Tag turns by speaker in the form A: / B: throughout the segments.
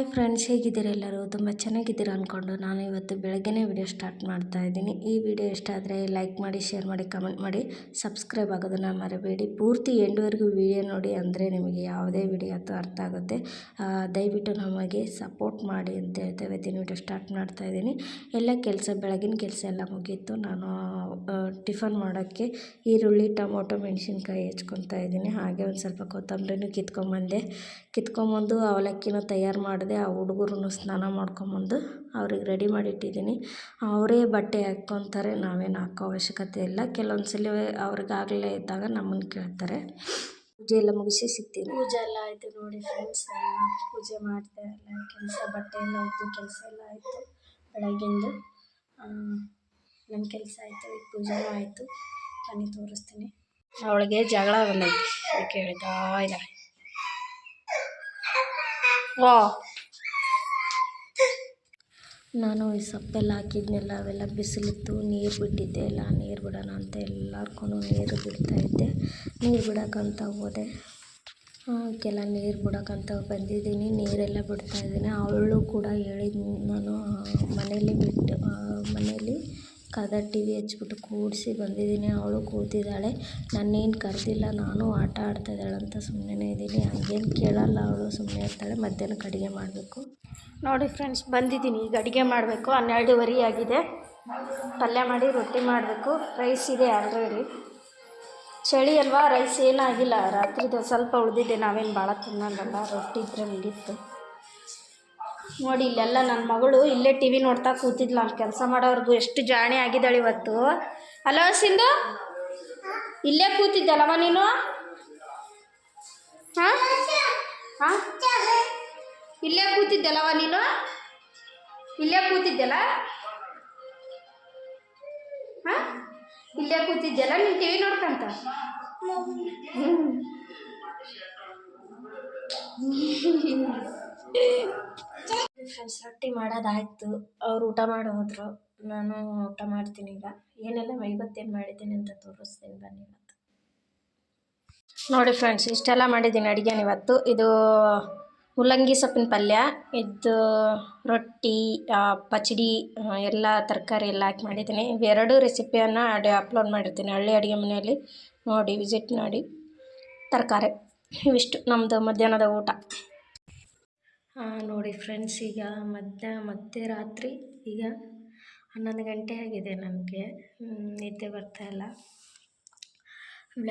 A: Hi friends, ಹೇಗಿದ್ದೀರಾ ಎಲ್ಲರೂ? ತುಂಬ ಚೆನ್ನಾಗಿದ್ದೀರಾ ಅಂದ್ಕೊಂಡು ನಾನು ಇವತ್ತು ಬೆಳಗ್ಗೆನೇ ವಿಡಿಯೋ ಸ್ಟಾರ್ಟ್ ಮಾಡ್ತಾ ಇದ್ದೀನಿ. ಈ ವಿಡಿಯೋ ಇಷ್ಟ ಆದರೆ ಲೈಕ್ ಮಾಡಿ ಶೇರ್ ಮಾಡಿ ಕಮೆಂಟ್ ಮಾಡಿ ಸಬ್ಸ್ಕ್ರೈಬ್ ಆಗೋದನ್ನು ಮರಬೇಡಿ. ಪೂರ್ತಿ ಎಂಡ್ವರೆಗೂ ವಿಡಿಯೋ ನೋಡಿ ಅಂದರೆ ನಿಮಗೆ ಯಾವುದೇ ವಿಡಿಯೋ ಅಥವಾ ಅರ್ಥ ಆಗುತ್ತೆ. ದಯವಿಟ್ಟು ನಮಗೆ ಸಪೋರ್ಟ್ ಮಾಡಿ ಅಂತ ಹೇಳ್ತಾ ಇವತ್ತಿನ ವಿಡಿಯೋ ಸ್ಟಾರ್ಟ್ ಮಾಡ್ತಾ ಇದ್ದೀನಿ. ಎಲ್ಲ ಕೆಲಸ, ಬೆಳಗಿನ ಕೆಲಸ ಎಲ್ಲ ಮುಗೀತು. ನಾನು ಟಿಫನ್ ಮಾಡೋಕ್ಕೆ ಈರುಳ್ಳಿ, ಟೊಮೊಟೊ, ಮೆಣಸಿನ್ಕಾಯಿ ಹೆಚ್ಕೊತಾ ಇದ್ದೀನಿ. ಹಾಗೆ ಒಂದು ಸ್ವಲ್ಪ ಕೊತ್ತಂಬರಿನೂ ಕಿತ್ಕೊಂಬಂದೆ. ಕಿತ್ಕೊಂಬಂದು ಅವಲಕ್ಕಿನೂ ತಯಾರು ಮಾಡಿದೆ ಆ ಹುಡುಗರು ಸ್ನಾನ ಮಾಡ್ಕೊಂಬಂದು ಅವ್ರಿಗೆ ರೆಡಿ ಮಾಡಿಟ್ಟಿದ್ದೀನಿ. ಅವರೇ ಬಟ್ಟೆ ಹಾಕ್ಕೊತಾರೆ, ನಾವೇನು ಹಾಕೋ ಅವಶ್ಯಕತೆ ಇಲ್ಲ. ಕೆಲವೊಂದು ಸಲ ಅವ್ರಿಗಾಗಲೇ ಇದ್ದಾಗ ನಮ್ಮನ್ನು ಕೇಳ್ತಾರೆ. ಪೂಜೆ ಎಲ್ಲ ಮುಗಿಸಿ ಸಿಗ್ತೀನಿ. ಪೂಜೆ ಎಲ್ಲ ಆಯಿತು ನೋಡಿ ಫ್ರೆಂಡ್ಸ್ ಪೂಜೆ ಮಾಡ್ತಾ ಎಲ್ಲ, ಕೆಲಸ, ಬಟ್ಟೆ ಎಲ್ಲ ಆಯಿತು ಕೆಲಸ ಎಲ್ಲ ಆಯಿತು ಬೆಳಗ್ಗಿಂದು ನನ್ನ ಕೆಲಸ ಆಯಿತು, ಈಗ ಪೂಜೆನೂ ಆಯಿತು. ಬನ್ನಿ ತೋರಿಸ್ತೀನಿ. ಅವಳಿಗೆ ಜಗಳ ಬಂದೈತಿ ಕೇಳಿದ ಇಲ್ಲ ವಾ ನಾನು ಈ ಸೊಪ್ಪೆಲ್ಲ ಹಾಕಿದ್ನೆಲ್ಲ ಅವೆಲ್ಲ ಬಿಸಿಲಿತ್ತು, ನೀರು ಬಿಟ್ಟಿದ್ದೆ ಎಲ್ಲ ನೀರು ಬಿಡೋಣ ಅಂತ ಎಲ್ಲರ್ಗೂ ನೀರು ಬಿಡ್ತಾ ಇದ್ದೆ. ನೀರು ಬಿಡೋಕ್ಕಂತ ಹೋದೆ. ಕೆಲ ನೀರು ಬಿಡೋಕ್ಕಂತ ಬಂದಿದ್ದೀನಿ, ನೀರೆಲ್ಲ ಬಿಡ್ತಾ ಇದ್ದೀನಿ. ಅವಳು ಕೂಡ ಹೇಳಿದ್ ನಾನು ಮನೇಲಿ ಬಿಟ್ಟು ಮನೇಲಿ ಕದ ಟಿ ವಿ ಹಚ್ಬಿಟ್ಟು ಕೂಡಿಸಿ ಬಂದಿದ್ದೀನಿ. ಅವಳು ಕೂತಿದ್ದಾಳೆ. ನನ್ನೇನು ಕರೆದಿಲ್ಲ, ನಾನು ಆಟ ಆಡ್ತಾ ಇದ್ದಾಳೆ ಅಂತ ಸುಮ್ಮನೆ ಇದ್ದೀನಿ. ಹಂಗೇನು ಕೇಳಲ್ಲ ಅವಳು ಸುಮ್ಮನೆ ಇರ್ತಾಳೆ. ಮಧ್ಯಾಹ್ನಕ್ಕೆ ಅಡುಗೆ ಮಾಡಬೇಕು. ನೋಡಿ ಫ್ರೆಂಡ್ಸ್ ಬಂದಿದ್ದೀನಿ. ಈಗ ಅಡುಗೆ ಮಾಡಬೇಕು. ಹನ್ನೆರಡುವರೆ ಆಗಿದೆ. ಪಲ್ಯ ಮಾಡಿ, ರೊಟ್ಟಿ ಮಾಡಬೇಕು. ರೈಸ್ ಇದೆ ಆಲ್ರೆಡಿ ಚಳಿ ಅಲ್ವಾ? ರೈಸ್ ಏನಾಗಿಲ್ಲ. ರಾತ್ರಿದು ಸ್ವಲ್ಪ ಉಳಿದಿದೆ ನಾವೇನು ಭಾಳ ತಿನ್ನಲ್ಲ ರೊಟ್ಟಿ ಇದ್ರೆ ಮುಗೀತು ನೋಡಿ, ಇಲ್ಲೆಲ್ಲ ನನ್ನ ಮಗಳು ಇಲ್ಲೇ ಟಿ ವಿ ನೋಡ್ತಾ ಕೂತಿದ್ಲು. ನಾನು ಕೆಲಸ ಮಾಡೋರ್ಗು ಎಷ್ಟು ಜಾಣೆ ಆಗಿದ್ದಾಳೆ ಇವತ್ತು. ಹಲೋ ಸಿಂಧು? ಇಲ್ಲೇ ಕೂತಿದ್ದಲ್ಲಮ್ಮ ನೀನು? ಹಾಂ? ಹಾಂ? ಇಲ್ಲೇ ಕೂತಿದ್ದಲ್ಲವ ನೀನು? ಇಲ್ಲೇ ಕೂತಿದ್ದಲ್ಲ? ಹಾಂ? ಇಲ್ಲೇ ಕೂತಿದ್ದಲ್ಲ? ನೀನು ಟಿವಿ ನೋಡ್ಕಂತ? ಫ್ರೆಂಡ್ಸ್ ರೊಟ್ಟಿ ಮಾಡೋದಾಯ್ತು. ಅವ್ರು ಊಟ ಮಾಡಿ ಹೋದ್ರು ನಾನು ಊಟ ಮಾಡ್ತೀನಿ ಈಗ. ಏನೆಲ್ಲ ಇವತ್ತೇನು ಮಾಡಿದ್ದೀನಿ ಅಂತ ತೋರಿಸ್ತೀನಿ ಬನ್ನಿ ಇವತ್ತು ನೋಡಿ ಫ್ರೆಂಡ್ಸ್ ಇಷ್ಟೆಲ್ಲ ಮಾಡಿದ್ದೀನಿ ಅಡುಗೆನ ಇವತ್ತು. ಇದು ಮುಲ್ಲಂಗಿ ಸೊಪ್ಪಿನ ಪಲ್ಯ ಇದು ರೊಟ್ಟಿ ಪಚಡಿ ಎಲ್ಲ ತರಕಾರಿ ಎಲ್ಲ ಹಾಕಿ ಮಾಡಿದ್ದೀನಿ. ಇವೆರಡು ರೆಸಿಪಿಯನ್ನು ಅಡಿ ಅಪ್ಲೋಡ್ ಮಾಡಿರ್ತೀನಿ. ಹಳ್ಳಿ ಅಡುಗೆ ಮನೆಯಲ್ಲಿ ನೋಡಿ ವಿಸಿಟ್ ಮಾಡಿ. ತರಕಾರಿ ಇವಿಷ್ಟು. ನಮ್ಮದು ಮಧ್ಯಾಹ್ನದ ಊಟ. ನೋಡಿ ಫ್ರೆಂಡ್ಸ್ ಈಗ ಮಧ್ಯಾಹ್ನ ಮತ್ತೆ ರಾತ್ರಿ. ಈಗ ಹನ್ನೊಂದು ಗಂಟೆ ಆಗಿದೆ ನನಗೆ. ನಿದ್ದೆ ಬರ್ತಾ ಇಲ್ಲ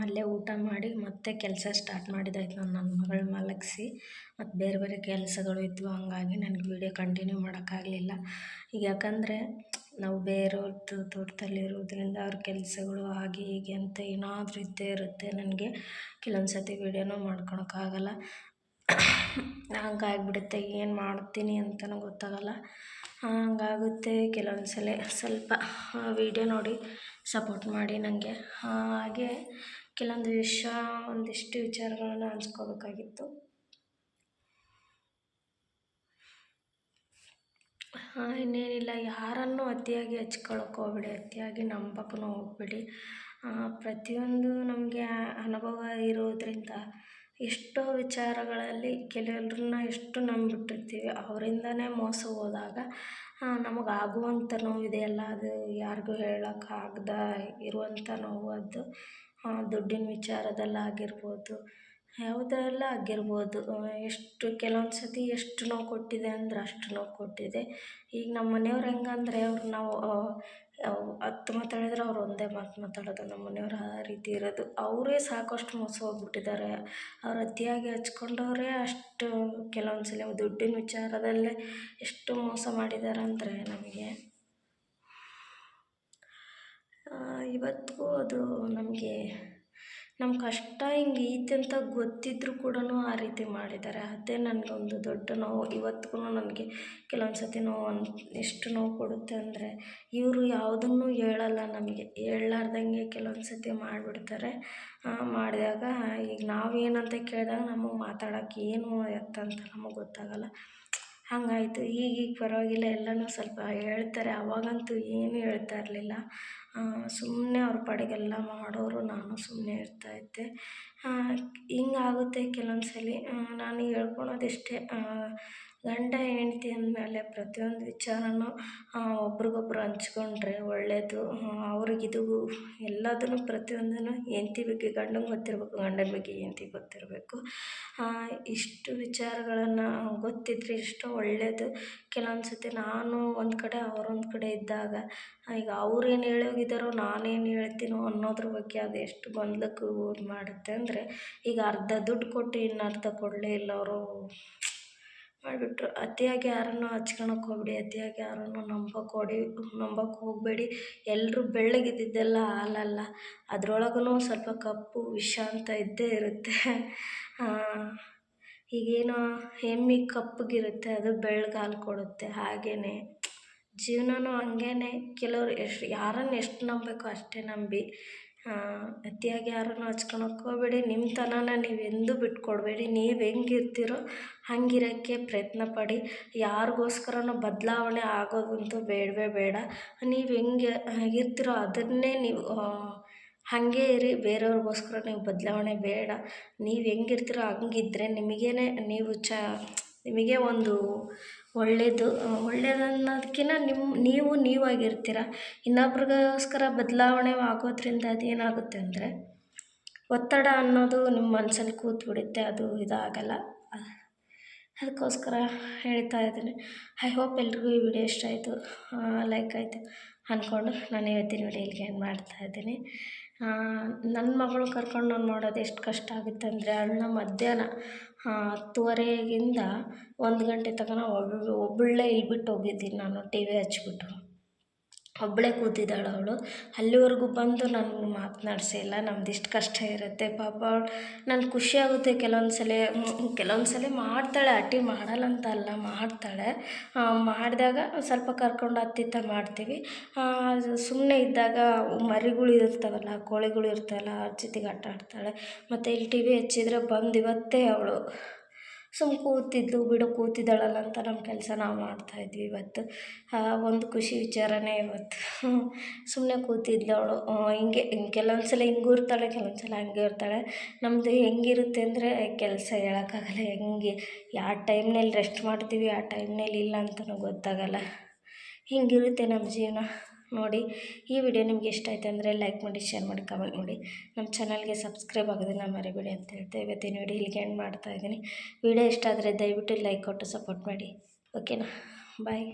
A: ಅಲ್ಲೇ ಊಟ ಮಾಡಿ ಮತ್ತೆ ಕೆಲಸ ಸ್ಟಾರ್ಟ್ ಮಾಡಿದ್ದಾಯ್ತು ನಾನು ನನ್ನ ಮಗಳು ಮಲಗಿಸಿ. ಮತ್ತು ಬೇರೆ ಬೇರೆ ಕೆಲಸಗಳು ಇದ್ವು, ಹಂಗಾಗಿ ನನಗೆ ವೀಡಿಯೋ ಕಂಟಿನ್ಯೂ ಮಾಡೋಕ್ಕಾಗಲಿಲ್ಲ. ಈಗ ಯಾಕಂದರೆ ನಾವು ಬೇರೆಯವ್ರದ್ದು ತೋಟದಲ್ಲಿ ಇರೋದ್ರಿಂದ ಅವ್ರ ಕೆಲಸಗಳು ಹಾಗೆ ಹೀಗೆ ಅಂತ ಏನಾದರೂ ಇದ್ದೇ ಇರುತ್ತೆ ನನಗೆ. ಕೆಲವೊಂದು ಸತಿ ವೀಡಿಯೋನೂ ಮಾಡ್ಕೊಳಕ್ಕಾಗಲ್ಲ. ಹಂಗಾಗ್ಬಿಡುತ್ತೆ, ಏನು ಮಾಡ್ತೀನಿ ಅಂತಲೂ ಗೊತ್ತಾಗಲ್ಲ. ಹಂಗಾಗುತ್ತೆ ಕೆಲವೊಂದು ಸಲ ಸ್ವಲ್ಪ ವೀಡಿಯೋ ನೋಡಿ ಸಪೋರ್ಟ್ ಮಾಡಿ ನನಗೆ. ಹಾಗೆ ಕೆಲವೊಂದು ವಿಷಯ, ಒಂದಿಷ್ಟು ವಿಚಾರಗಳನ್ನು ಹಂಚ್ಕೋಬೇಕಾಗಿತ್ತು. ಇನ್ನೇನಿಲ್ಲ, ಯಾರನ್ನು ಅತಿಯಾಗಿ ಹಚ್ಕೊಳಕ್ಕೆ ಹೋಗ್ಬೇಡಿ, ಅತಿಯಾಗಿ ನಂಬಕ್ಕೂ ಹೋಗ್ಬೇಡಿ. ಪ್ರತಿಯೊಂದು ನಮಗೆ ಅನುಭವ ಇರೋದ್ರಿಂದ ಎಷ್ಟೋ ವಿಚಾರಗಳಲ್ಲಿ ಕೆಲವ್ರನ್ನ ಎಷ್ಟು ನಂಬಿಟ್ಟಿರ್ತೀವಿ ಅವರಿಂದನೇ ಮೋಸ ಹೋದಾಗ ನಮಗೆ ಆಗುವಂಥ ನೋವಿದೆಯಲ್ಲ ಅದು ಯಾರಿಗೂ ಆಗದ, ಇರುವಂಥ ನೋವು, ಅದು ದುಡ್ಡಿನ ವಿಚಾರದಲ್ಲಾಗಿರ್ಬೋದು. ಯಾವುದೆಲ್ಲ ಆಗಿರ್ಬೋದು. ಎಷ್ಟು ಕೆಲವೊಂದು ಸರ್ತಿ ಎಷ್ಟು ನೋವು ಕೊಟ್ಟಿದೆ ಅಂದ್ರೆ ಅಷ್ಟು ನೋವು ಕೊಟ್ಟಿದೆ. ಈಗ ನಮ್ಮ ಮನೆಯವ್ರು ಹೆಂಗಂದ್ರೆ ಅವ್ರು ನಾವು ಹತ್ತು ಮಾತಾಡಿದ್ರೆ ಅವ್ರು ಒಂದೇ ಮಾತು ಮಾತಾಡೋದು. ನಮ್ಮ ಮನೆಯವ್ರು ಆ ರೀತಿ ಇರೋದು. ಅವರೇ ಸಾಕಷ್ಟು ಮೋಸ ಹೋಗ್ಬಿಟ್ಟಿದ್ದಾರೆ. ಅವ್ರು ಅತಿಯಾಗಿ ಹಚ್ಕೊಂಡವ್ರೇ ಅಷ್ಟು ಕೆಲವೊಂದು ಸಲ ದುಡ್ಡಿನ ವಿಚಾರದಲ್ಲೇ ಎಷ್ಟು ಮೋಸ ಮಾಡಿದ್ದಾರೆ ಅಂದರೆ ನಮಗೆ ಇವತ್ತಿಗೂ ಅದು ನಮಗೆ ನಮ್ಮ ಕಷ್ಟ ಹಿಂಗೆ ಐತೆ ಅಂತ ಗೊತ್ತಿದ್ದರೂ ಕೂಡ ಆ ರೀತಿ ಮಾಡಿದ್ದಾರೆ. ಅದೇ ನನಗೊಂದು ದೊಡ್ಡ ನೋವು. ಇವತ್ತಿಗೂ ನನಗೆ ಕೆಲವೊಂದು ಸರ್ತಿ ನೋವು ಅನ್, ಎಷ್ಟು ನೋವು ಕೊಡುತ್ತೆ ಅಂದರೆ ಇವರು ಯಾವುದನ್ನು ಹೇಳಲ್ಲ ನಮಗೆ. ಹೇಳಲಾರ್ದಂಗೆ ಕೆಲವೊಂದು ಸರ್ತಿ ಮಾಡಿಬಿಡ್ತಾರೆ ಮಾಡಿದಾಗ ಈಗ ನಾವು ಏನಂತ ಕೇಳಿದಾಗ ನಮಗೆ ಮಾತಾಡೋಕ್ಕೆ ಏನು ಎತ್ತ ಅಂತ ನಮಗೆ ಗೊತ್ತಾಗಲ್ಲ. ಹಂಗಾಯಿತು. ಈಗೀಗ ಪರವಾಗಿಲ್ಲ, ಎಲ್ಲನೂ ಸ್ವಲ್ಪ ಹೇಳ್ತಾರೆ. ಅವಾಗಂತೂ ಏನೂ ಹೇಳ್ತಾ ಇರಲಿಲ್ಲ. ಸುಮ್ಮನೆ ಅವ್ರ ಪಾಡಿಗೆಲ್ಲ ಮಾಡೋರು ನಾನು ಸುಮ್ಮನೆ ಇರ್ತಾ ಇದ್ದೆ. ಹಿಂಗಾಗುತ್ತೆ ಕೆಲವೊಂದು ಸಲ ನಾನು ಹೇಳ್ಕೊಳೋದಿಷ್ಟೇ ಗಂಡ ಹೆಂಡ್ತಿ ಅಂದಮೇಲೆ ಪ್ರತಿಯೊಂದು ವಿಚಾರನೂ ಒಬ್ರಿಗೊಬ್ರು ಹಂಚ್ಕೊಂಡ್ರೆ ಒಳ್ಳೆಯದು ಅವ್ರಿಗಿದು ಎಲ್ಲದನ್ನು ಪ್ರತಿಯೊಂದನ್ನು ಹೆಂಡ್ತಿ ಬಗ್ಗೆ, ಗಂಡಂಗೆ ಗೊತ್ತಿರಬೇಕು, ಗಂಡನ ಬಗ್ಗೆ ಹೆಂಡ್ತಿ ಗೊತ್ತಿರಬೇಕು. ಇಷ್ಟು ವಿಚಾರಗಳನ್ನು ಗೊತ್ತಿದ್ದರೆ ಎಷ್ಟೋ ಒಳ್ಳೆಯದು ಕೆಲವೊಂದು ಸತಿ ನಾನು ಒಂದು ಕಡೆ, ಅವರೊಂದು ಕಡೆ ಇದ್ದಾಗ ಈಗ ಅವ್ರು ಏನು ಹೇಳಿ ನಾನೇನು ಹೇಳ್ತೀನೋ ಅನ್ನೋದ್ರ ಬಗ್ಗೆ ಅದು ಎಷ್ಟು ಗೊಂದಲಕ್ಕೂ ಮಾಡುತ್ತೆ. ಅಂದರೆ ಈಗ ಅರ್ಧ ದುಡ್ಡು ಕೊಟ್ಟು ಇನ್ನರ್ಧ ಕೊಡಲೇ ಇಲ್ಲ ಅವರು. ಮಾಡಿಬಿಟ್ರು. ಅತಿಯಾಗಿ ಯಾರನ್ನು ಹಚ್ಕಣಕ್ ಹೋಗಬೇಡಿ, ಅತಿಯಾಗಿ ಯಾರನ್ನು ನಂಬಕ್ಕೆ ಹೊಡಿ ನಂಬಕ್ಕೆ ಹೋಗಬೇಡಿ. ಎಲ್ಲರೂ ಬೆಳ್ಳಗಿದ್ದಿದ್ದೆಲ್ಲ ಹಾಲಲ್ಲ. ಅದ್ರೊಳಗೂ ಸ್ವಲ್ಪ ಕಪ್ಪು ವಿಷ ಅಂತ ಇದ್ದೇ ಇರುತ್ತೆ. ಈಗೇನು ಎಮ್ಮೆ ಕಪ್ಪಗಿರುತ್ತೆ, ಅದು ಬೆಳ್ಳಗೆ ಹಾಲು ಕೊಡುತ್ತೆ. ಹಾಗೆಯೇ ಜೀವನನೂ ಹಂಗೇನೆ. ಕೆಲವ್ರು ಎಷ್ಟು, ಯಾರನ್ನು ಎಷ್ಟು ನಂಬಬೇಕೋ ಅಷ್ಟೇ ನಂಬಿ. ಅತಿಯಾಗಿ ಯಾರನ್ನು ಹಚ್ಕೊಳಕ್ಕೆ ಹೋಗ್ಕೋಬೇಡಿ. ನಿಮ್ಮ ತನನ ನೀವು ಎಂದೂ ಬಿಟ್ಕೊಡಬೇಡಿ. ನೀವು ಹೆಂಗಿರ್ತೀರೋ ಹಂಗಿರೋಕ್ಕೆ ಪ್ರಯತ್ನ ಪಡಿ. ಯಾರಿಗೋಸ್ಕರನೂ ಬದಲಾವಣೆ ಆಗೋದಂತೂ ಬೇಡವೇ ಬೇಡ. ನೀವು ಹೆಂಗೆ ಇರ್ತೀರೋ ಅದನ್ನೇ ನೀವು ಹಾಗೆ ಇರಿ. ಬೇರೆಯವ್ರಿಗೋಸ್ಕರ ನೀವು ಬದಲಾವಣೆ ಬೇಡ. ನೀವು ಹೆಂಗಿರ್ತೀರೋ ಹಂಗಿದ್ರೆ ನಿಮಗೇನೆ, ನೀವು ಚ, ನಿಮಗೆ ಒಂದು ಒಳ್ಳೆಯದು ಒಳ್ಳೆಯದು ಅನ್ನೋದ್ಕಿಂತ ನಿಮ್ಮ ನೀವು ನೀವಾಗಿರ್ತೀರ. ಇನ್ನೊಬ್ರಿಗೋಸ್ಕರ ಬದಲಾವಣೆ ಆಗೋದ್ರಿಂದ ಅದೇನಾಗುತ್ತೆ ಅಂದರೆ, ಒತ್ತಡ ಅನ್ನೋದು ನಿಮ್ಮ ಮನ್ಸಲ್ಲಿ ಕೂತ್ಬಿಡುತ್ತೆ, ಅದು ಇದಾಗಲ್ಲ. ಅದಕ್ಕೋಸ್ಕರ ಹೇಳ್ತಾ ಇದ್ದೀನಿ. ಐ ಹೋಪ್ ಎಲ್ರಿಗೂ ಈ ವಿಡಿಯೋ ಇಷ್ಟ ಆಯಿತು. ಲೈಕ್ ಆಯಿತು. ಅಂದ್ಕೊಂಡು ನಾನು ಇವತ್ತಿನ ವಿಡಿಯೋ ಇಲ್ಲಿಗೆ ಮಾಡ್ತಾ ಮಾಡ್ತಾಯಿದ್ದೀನಿ ನನ್ನ ಮಗಳು ಕರ್ಕೊಂಡು ನಾನು ಮಾಡೋದು ಎಷ್ಟು ಕಷ್ಟ ಆಗುತ್ತೆ ಅಂದರೆ ಅವಳನ್ನ ಮಧ್ಯಾಹ್ನ ಹತ್ತುವರೆಗಿಂದ ಒಂದು ಗಂಟೆ ತನಕ ಒಬ್ಬಳೇ ಇಲ್ಲಿ ಬಿಟ್ಟು ಹೋಗಿದ್ದೀನಿ ನಾನು ಟಿ ವಿ ಹಚ್ಬಿಟ್ಟು. ಒಬ್ಬಳೇ ಕೂತಿದ್ದಾಳೆ ಅವಳು. ಅಲ್ಲಿವರೆಗೂ ಬಂದು ನನಗೆ ಮಾತನಾಡ್ಸಿಲ್ಲ ನಮ್ದು ಇಷ್ಟು ಕಷ್ಟ ಇರುತ್ತೆ. ಪಾಪ ಅವಳು. ನನ್ಗೆ ಖುಷಿ ಆಗುತ್ತೆ. ಕೆಲವೊಂದು ಸಲ ಕೆಲವೊಂದು ಸಲ ಮಾಡ್ತಾಳೆ. ಅಟ್ಟಿ ಮಾಡಲ್ಲ ಅಂತ ಅಲ್ಲ, ಮಾಡ್ತಾಳೆ. ಮಾಡಿದಾಗ ಸ್ವಲ್ಪ ಕರ್ಕೊಂಡು ಅತ್ತಿತ್ತ ಮಾಡ್ತೀವಿ. ಸುಮ್ಮನೆ ಇದ್ದಾಗ ಮರಿಗಳು ಇರ್ತಾವಲ್ಲ, ಕೋಳಿಗಳು ಇರ್ತಾವಲ್ಲ ಅವ್ರ ಜೊತೆಗೆ ಆಟ ಆಡ್ತಾಳೆ ಮತ್ತು ಇಲ್ಲಿ ಟಿ ವಿ ಹಚ್ಚಿದ್ರೆ ಬಂದು ಇವತ್ತೇ ಅವಳು. ಸುಮ್ಮ ಕೂತಿದ್ಲು, ಬಿಡು ಕೂತಿದ್ದಾಳಲ್ಲ ಅಂತ ನಮ್ಮ ಕೆಲಸ ನಾವು ಮಾಡ್ತಾಯಿದ್ವಿ ಇವತ್ತು. ಒಂದು ಖುಷಿ ವಿಚಾರನೇ ಇವತ್ತು. ಸುಮ್ಮನೆ ಕೂತಿದ್ದಳು ಹಿಂಗೆ ಕೆಲವೊಂದು ಸಲ ಹಿಂಗೂ ಇರ್ತಾಳೆ ಕೆಲವೊಂದು ಸಲ ಹಂಗೆ ಇರ್ತಾಳೆ. ನಮ್ಮದು ಹೆಂಗಿರುತ್ತೆ ಅಂದರೆ ಕೆಲಸ ಹೇಳೋಕ್ಕಾಗಲ್ಲ. ಹೆಂಗೆ, ಯಾವ ಟೈಮ್ನಲ್ಲಿ ರೆಸ್ಟ್ ಮಾಡ್ತೀವಿ, ಆ ಟೈಮ್ನಲ್ಲಿ ಇಲ್ಲ ಅಂತಲೂ ಗೊತ್ತಾಗಲ್ಲ. ಹಿಂಗಿರುತ್ತೆ ನಮ್ಮ ಜೀವನ. ನೋಡಿ, ಈ ವಿಡಿಯೋ ನಿಮ್ಗೆ ಇಷ್ಟ ಆಯಿತು ಅಂದರೆ ಲೈಕ್ ಮಾಡಿ ಶೇರ್ ಮಾಡಿ ಕಮೆಂಟ್ ಮಾಡಿ. ನಮ್ಮ ಚಾನಲ್ಗೆ ಸಬ್ಸ್ಕ್ರೈಬ್ ಆಗೋದನ್ನು ಮರಿಬೇಡಿ ಅಂತ ಹೇಳ್ತಾ ಇವತ್ತಿನ ವಿಡಿಯೋ ಇಲ್ಲಿಗೆ ಎಂಡ್ ಮಾಡ್ತಾಯಿದ್ದೀನಿ ವಿಡಿಯೋ ಇಷ್ಟ ಆದರೆ ದಯವಿಟ್ಟು ಲೈಕ್ ಕೊಟ್ಟು ಸಪೋರ್ಟ್ ಮಾಡಿ. ಓಕೆನಾ ಬಾಯ್